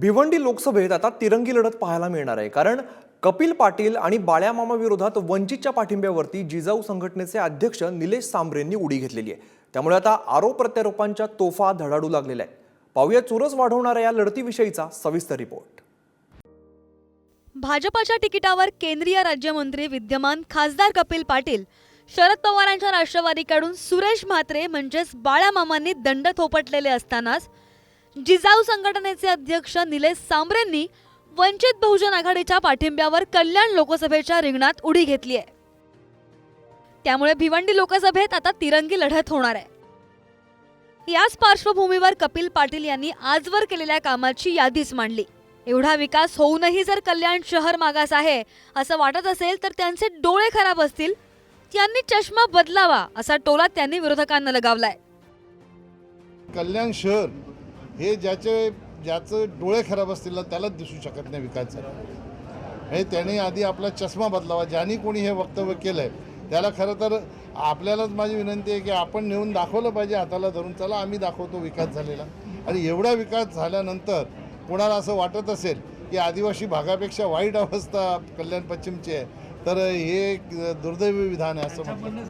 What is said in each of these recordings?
भिवंडी लोकसभेत आता तिरंगी लढत पाहायला मिळणार आहे. कारण कपिल पाटील आणि बाळ्यामामा विरोधात वंचितच्या पाठिंब्यावरती जिजाऊ संघटनेचे अध्यक्ष निलेश सांबरेंनी उडी घेतलेली आहे. त्यामुळे आता आरोप प्रत्यारोपांच्या तोफा धडाडू लागलेल्या आहेत. पाहूया चुरस वाढवणाऱ्या या लढतीविषयीचा सविस्तर रिपोर्ट भाजपाच्या तिकिटावर केंद्रीय राज्यमंत्री विद्यमान खासदार कपिल पाटील शरद पवारांच्या राष्ट्रवादीकडून सुरेश म्हात्रे म्हणजेच बाळ्यामामांनी दंड थोपटलेले असतानाच जिजाऊ संघटनेचे अध्यक्ष निलेश सांबरेंनी वंचित बहुजन आघाडीच्या पाठिंब्यावर कल्याण लोकसभेच्या रिंगणात उडी घेतली आहे. त्यामुळे भिवंडी लोकसभेत आता तिरंगी लढत होणार आहे. याच पार्श्वभूमीवर कपिल पाटील यांनी आजवर केलेल्या कामाची यादीच मांडली. एवढा विकास होऊनही जर कल्याण शहर मागास आहे असं वाटत असेल तर त्यांचे डोळे खराब असतील. त्यांनी चष्मा बदलावा असा टोला त्यांनी विरोधकांना लगावलाय. कल्याण शहर हे ज्याचे ज्याचं डोळे खराब असतील त्यालाच दिसू शकत नाही विकास झाला हे त्याने आधी आपला चष्मा बदलावा. ज्यांनी कोणी हे वक्तव्य केलं आहे त्याला खरं तर आपल्यालाच माझी विनंती आहे की आपण नेऊन दाखवलं पाहिजे हाताला धरून चला आम्ही दाखवतो विकास झालेला. आणि एवढा विकास झाल्यानंतर कोणाला असं वाटत असेल की आदिवासी भागापेक्षा वाईट अवस्था कल्याण पश्चिमची आहे तर हे दुर्दैवी विधान आहे असं म्हटलं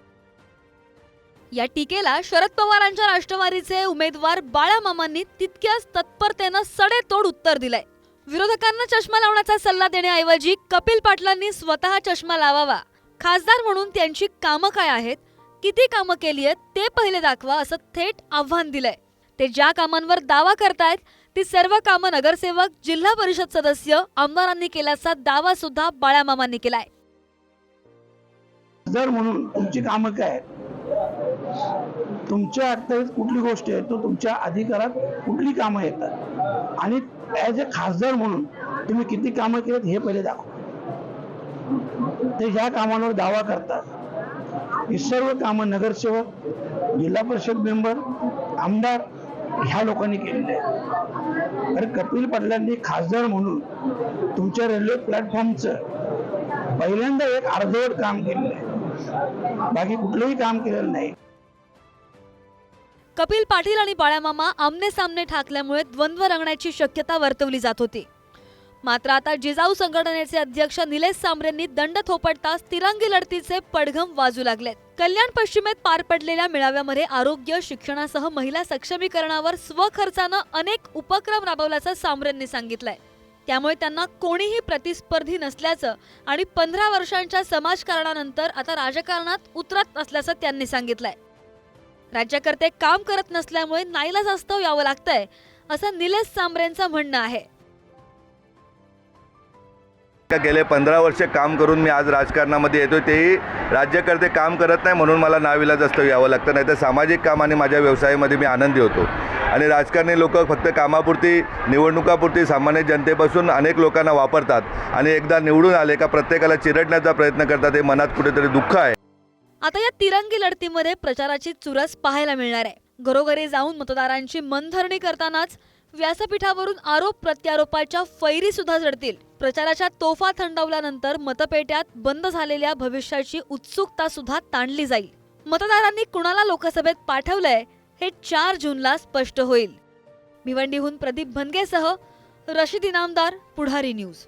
या टीकेला शरद पवारांच्या राष्ट्रवादीचे उमेदवार बाळामामांनी तितक्याच तत्परतेनं सडेतोड उत्तर दिलंय. विरोधकांना चष्मा लावण्याचा सल्ला देण्याऐवजी कपिल पाटलांनी स्वतः चष्मा लावावा. खासदार म्हणून त्यांची कामं काय आहेत? किती कामं केली आहेत? ते पहिले दाखवा असं थेट आव्हान दिलंय. ते ज्या कामांवर दावा करतायत ती सर्व कामं नगरसेवक जिल्हा परिषद सदस्य आमदारांनी केल्याचा दावा सुद्धा बाळामामांनी केलाय. जर म्हणून तुमची कामं काय तुमच्या अखत्यारीत कुठली गोष्ट आहे तो तुमच्या अधिकारात कुठली कामं येतात? आणि ॲज अ खासदार म्हणून तुम्ही किती कामं केलेत हे पहिले दाखवा. ते ह्या कामांवर दावा करतात ही सर्व कामं नगरसेवक जिल्हा परिषद मेंबर आमदार ह्या लोकांनी केलेली आहे अरे कपिल पाटलांनी खासदार म्हणून तुमच्या रेल्वे प्लॅटफॉर्मचं पहिल्यांदा एक अर्धवट काम केलेलं आहे. बाकी कुठलंही काम केलेलं नाही. कपिल पाटील आणि बाळामामा आमने सामने ठाकल्यामुळे द्वंद्व रंगण्याची शक्यता वर्तवली जात होती. मात्र आता जिजाऊ संघटनेचे अध्यक्ष निलेश सांबरेंनी दंड थोपटताच तिरंगी लढतीचे पडघम वाजू लागलेत. कल्याण पश्चिमेत पार पडलेल्या मेळाव्यामध्ये आरोग्य शिक्षणासह महिला सक्षमीकरणावर स्वखर्चानं अनेक उपक्रम राबवल्याचं सांबरेंनी सांगितलंय. त्यामुळे त्यांना कोणीही प्रतिस्पर्धी नसल्याचं आणि पंधरा वर्षांच्या समाजकारणानंतर आता राजकारणात उतरत असल्याचं त्यांनी सांगितलंय. राज्यकर्ते काम करत नसल्यामुळे नाईलाजास्तव यावं लागतंय असं निलेश सांबरेंचं म्हणणं आहे. का गेले पंधरा वर्ष काम करून मी आज राजकारणामध्ये येतो तेही राज्यकर्ते काम करत नाही म्हणून मला नाविलाज असतं यावं लागतं नाही तर सामाजिक काम आणि माझ्या व्यवसायामध्ये मी आनंदी होतो. आणि राजकारणी लोक फक्त कामापुरती निवडणुकापुरती सामान्य जनतेपासून अनेक लोकांना वापरतात आणि एकदा निवडून आले का प्रत्येकाला चिरडण्याचा प्रयत्न करतात हे मनात कुठेतरी दुःख आहे. आता या तिरंगी लढतीमध्ये प्रचाराची चुरस पाहायला मिळणार आहे. घरोघरी जाऊन मतदारांची मनधरणी करतानाच व्यासपीठावरून आरोप प्रत्यारोपाच्या फैरी सुद्धा जडतील प्रचाराच्या तोफा थंडावल्यानंतर मतपेट्यात बंद झालेल्या भविष्याची उत्सुकता सुद्धा ताणली जाईल. मतदारांनी कुणाला लोकसभेत पाठवलंय हे चार जूनला स्पष्ट होईल. भिवंडीहून प्रदीप भनगेसह रशीद इनामदार पुढारी न्यूज.